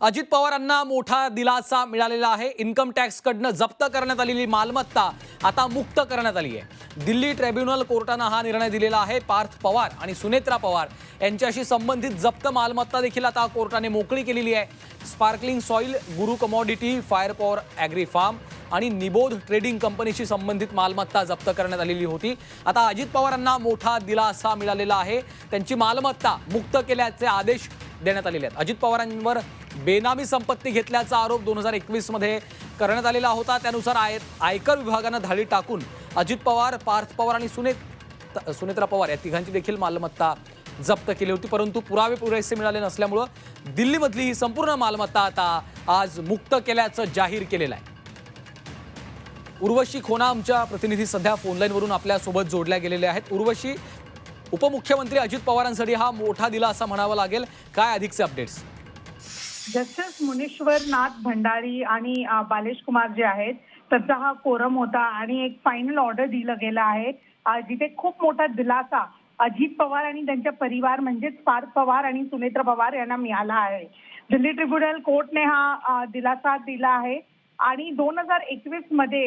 अजित पवारांना मोठा दिलासा मिळालेला आहे. इन्कम टॅक्सकडनं जप्त करण्यात आलेली मालमत्ता आता मुक्त करण्यात आली आहे. दिल्ली ट्रिब्युनल कोर्टानं हा निर्णय दिलेला आहे. पार्थ पवार आणि सुनेत्रा पवार यांच्याशी संबंधित जप्त मालमत्ता देखील आता कोर्टाने मोकळी केलेली आहे. Sparkling soil Guru commodity fire power agri farm आणि निबोध ट्रेडिंग कंपनीशी संबंधित मालमत्ता जप्त करण्यात आलेली होती. आता अजित पवारांना मोठा दिलासा मिळालेला आहे. त्यांची मालमत्ता मुक्त केल्याचे आदेश देण्यात आलेले आहेत. अजित पवारांवर बेनामी संपत्ती घेतल्याचा आरोप दोन हजार एकवीसमध्ये करण्यात आलेला होता. त्यानुसार आय आयकर विभागानं धाडी टाकून अजित पवार पार्थ पवार आणि सुनेत सुनेत्रा पवार या तिघांची देखील मालमत्ता जप्त केली होती. परंतु पुरावे पुरेसे मिळाले नसल्यामुळं दिल्लीमधली ही संपूर्ण मालमत्ता आता आज मुक्त केल्याचं जाहीर केलेलं आहे. उर्वशी खोना आमच्या प्रतिनिधी सध्या फोनलाईनवरून आपल्यासोबत जोडल्या गेलेल्या आहेत. उर्वशी उपमुख्यमंत्री अजित पवारांसाठी हा मोठा दिला असा म्हणावा लागेल. काय अधिकचे अपडेट्स? जस्टिस मुनेश्वर नाथ भंडारी आणि बालेश कुमार जे आहेत त्यांचा हा कोरम होता आणि एक फायनल ऑर्डर दिलं गेलं आहे. जिथे खूप मोठा दिलासा अजित पवार आणि त्यांच्या परिवार म्हणजेच पार्थ पवार आणि सुनेत्र पवार यांना मिळाला आहे. दिल्ली ट्रिब्युनल कोर्टने हा दिलासा दिला आहे. आणि दोन हजार एकवीसमध्ये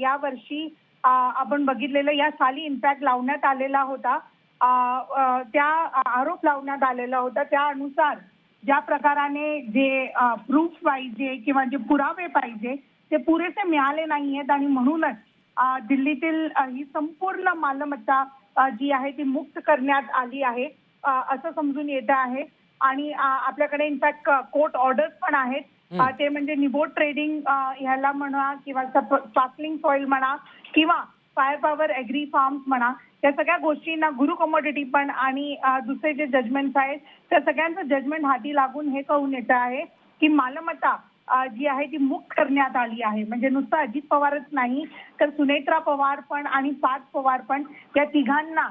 या वर्षी आपण बघितलेलं या साली इम्पॅक्ट लावण्यात आलेला होता. त्या आरोप लावण्यात आलेला होता. त्यानुसार ज्या प्रकाराने जे प्रूफ पाहिजे किंवा जे पुरावे पाहिजे ते पुरेसे मिळाले नाहीयेत आणि म्हणूनच दिल्लीतील ही संपूर्ण मालमत्ता जी आहे ती मुक्त करण्यात आली आहे असं समजून येत आहे. आणि आपल्याकडे इनफॅक्ट कोर्ट ऑर्डर्स पण आहेत. ते म्हणजे निबोट ट्रेडिंग ह्याला म्हणा किंवा स्पार्कलिंग सॉइल म्हणा किंवा फायर पॉवर ॲग्री फार्म्स म्हणा या सगळ्या गोष्टींना गुरु कमोडिटी पण आणि दुसरे जे जजमेंट्स आहेत त्या सगळ्यांचं जजमेंट हाती लागून हे कळून येतं आहे की मालमत्ता जी आहे ती मुक्त करण्यात आली आहे. म्हणजे नुसतं अजित पवारच नाही तर सुनेत्रा पवार पण आणि पार्थ पवार पण या तिघांना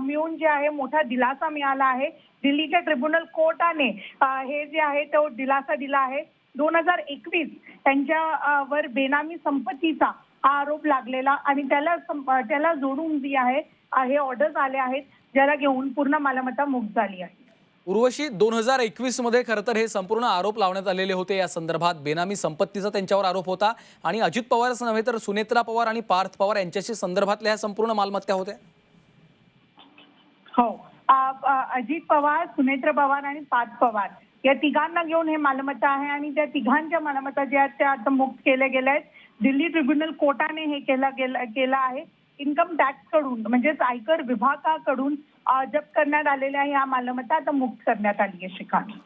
मिळून जे आहे मोठा दिलासा मिळाला आहे. दिल्लीच्या ट्रिब्युनल कोर्टाने हे जे आहे तो दिलासा दिला आहे. दोन हजार एकवीस त्यांच्यावर बेनामी संपत्तीचा हा आरोप लागलेला आणि त्याला त्याला जोडून जी आहे हे ऑर्डर्स आले आहेत ज्याला घेऊन पूर्ण मालमत्ता मुक्त झाली आहे. उर्वशी दोन हजार एकवीसमध्ये खरं तर हे संपूर्ण आरोप लावण्यात आलेले होते. या संदर्भात बेनामी संपत्तीचा त्यांच्यावर आरोप होता. आणि अजित पवारच नव्हे तर सुनेत्रा पवार आणि पार्थ पवार यांच्याशी संदर्भातल्या ह्या संपूर्ण मालमत्ता होत्या. हो. अजित पवार सुनेत्र पवार आणि पार्थ पवार या तिघांना घेऊन हे मालमत्ता आहे आणि त्या तिघांच्या मालमत्ता ज्या आहेत त्या आता मुक्त केल्या गेल्या आहेत. दिल्ली ट्रिब्युनल कोर्टाने हे केला गेलं आहे. इन्कम टॅक्सकडून म्हणजेच आयकर विभागाकडून जप्त करण्यात आलेल्या या मालमत्ता आता मुक्त करण्यात आली आहे शिकाणी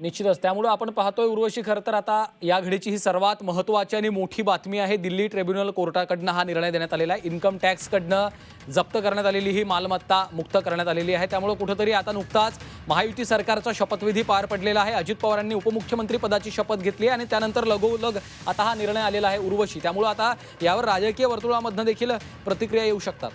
निश्चितच. त्यामुळे आपण पाहतोय उर्वशी खरं तर आता या घडीची ही सर्वात महत्त्वाची आणि मोठी बातमी आहे. दिल्ली ट्रिब्युनल कोर्टाकडनं हा निर्णय देण्यात आलेला आहे. इन्कम टॅक्सकडनं जप्त करण्यात आलेली ही मालमत्ता मुक्त करण्यात आलेली आहे. त्यामुळे कुठंतरी आता नुकताच महायुती सरकारचा शपथविधी पार पडलेला आहे. अजित पवारांनी उपमुख्यमंत्री पदाची शपथ घेतली आणि त्यानंतर लगोलग आता हा निर्णय आलेला आहे उर्वशी. त्यामुळे आता यावर राजकीय वर्तुळामधनं देखील प्रतिक्रिया येऊ शकतात.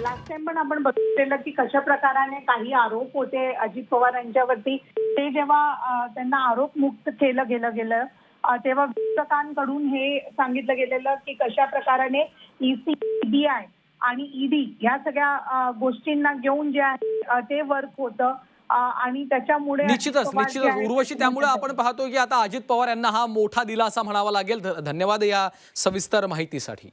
लास्ट टाइम पण आपण बघितलेलं की कशा प्रकाराने काही आरोप होते अजित पवार यांच्यावरती. ते जेव्हा त्यांना आरोप मुक्त केलं गेलं गेलं तेव्हा विरोधकांकडून हे सांगितलं गेलेलं की कशा प्रकाराने ईसीबीआय आणि ईडी या सगळ्या गोष्टींना घेऊन जे आहे ते वर्क होतं. आणि त्याच्यामुळे निश्चितच निश्चितच. उर्वशी त्यामुळे आपण पाहतो की आता अजित पवार यांना हा मोठा दिलासा म्हणावा लागेल. धन्यवाद या सविस्तर माहितीसाठी.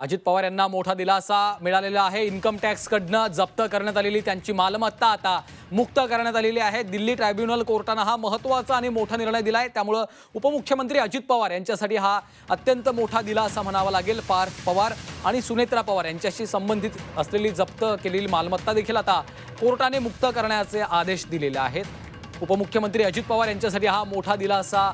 अजित पवार यांना मोठा दिलासा मिळालेला आहे. इन्कम टॅक्सकडनं जप्त करण्यात आलेली त्यांची मालमत्ता आता मुक्त करण्यात आलेली आहे. दिल्ली ट्रायब्युनल कोर्टानं हा महत्त्वाचा आणि मोठा निर्णय दिला आहे त्यामुळं उपमुख्यमंत्री अजित पवार यांच्यासाठी हा अत्यंत मोठा दिलासा म्हणावा लागेल. पार्थ पवार आणि सुनेत्रा पवार यांच्याशी संबंधित असलेली जप्त केलेली मालमत्ता देखील आता कोर्टाने मुक्त करण्याचे आदेश दिलेले आहेत. उपमुख्यमंत्री अजित पवार यांच्यासाठी हा मोठा दिलासा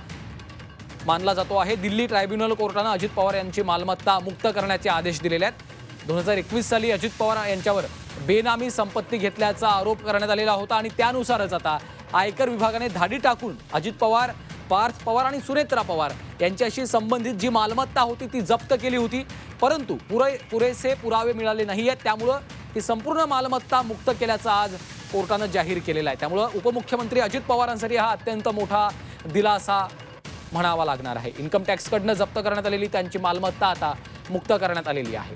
मानला जातो आहे. दिल्ली ट्रायब्युनल कोर्टानं अजित पवार यांची मालमत्ता मुक्त करण्याचे आदेश दिलेले आहेत. दोन हजार एकवीस साली अजित पवार यांच्यावर बेनामी संपत्ती घेतल्याचा आरोप करण्यात आलेला होता आणि त्यानुसारच आता आयकर विभागाने धाडी टाकून अजित पवार पार्थ पवार आणि सुनेत्रा पवार यांच्याशी संबंधित जी मालमत्ता होती ती जप्त केली होती. परंतु पुरे पुरेसे पुरावे मिळाले नाही आहेत. त्यामुळं ती संपूर्ण मालमत्ता मुक्त केल्याचा आज कोर्टानं जाहीर केलेला आहे. त्यामुळं उपमुख्यमंत्री अजित पवारांसाठी हा अत्यंत मोठा दिलासा म्हणावा लागणार आहे. इन्कम टॅक्सकडनं जप्त करण्यात आलेली त्यांची मालमत्ता आता मुक्त करण्यात आलेली आहे.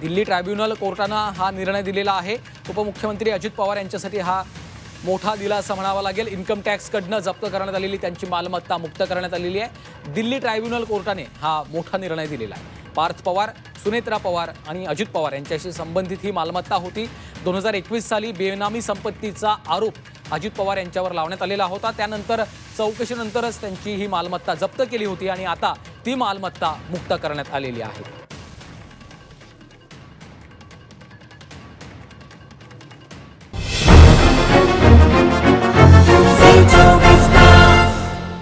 दिल्ली ट्रायब्युनल कोर्टानं हा निर्णय दिलेला आहे. उपमुख्यमंत्री अजित पवार यांच्यासाठी हा मोठा दिलासा म्हणावा लागेल. इन्कम टॅक्सकडनं जप्त करण्यात आलेली त्यांची मालमत्ता मुक्त करण्यात आलेली आहे. दिल्ली ट्रायब्युनल कोर्टाने हा मोठा निर्णय दिलेला आहे. पार्थ पवार सुनेत्रा पवार आणि अजित पवार यांच्याशी संबंधित ही मालमत्ता होती. दोन हजार एकवीस साली बेनामी संपत्तीचा आरोप अजित पवार यांच्यावर लावण्यात आलेला होता. त्यानंतर चौकशीनंतरच त्यांची ही मालमत्ता जप्त केली होती आणि आता ती मालमत्ता मुक्त करण्यात आलेली आहे.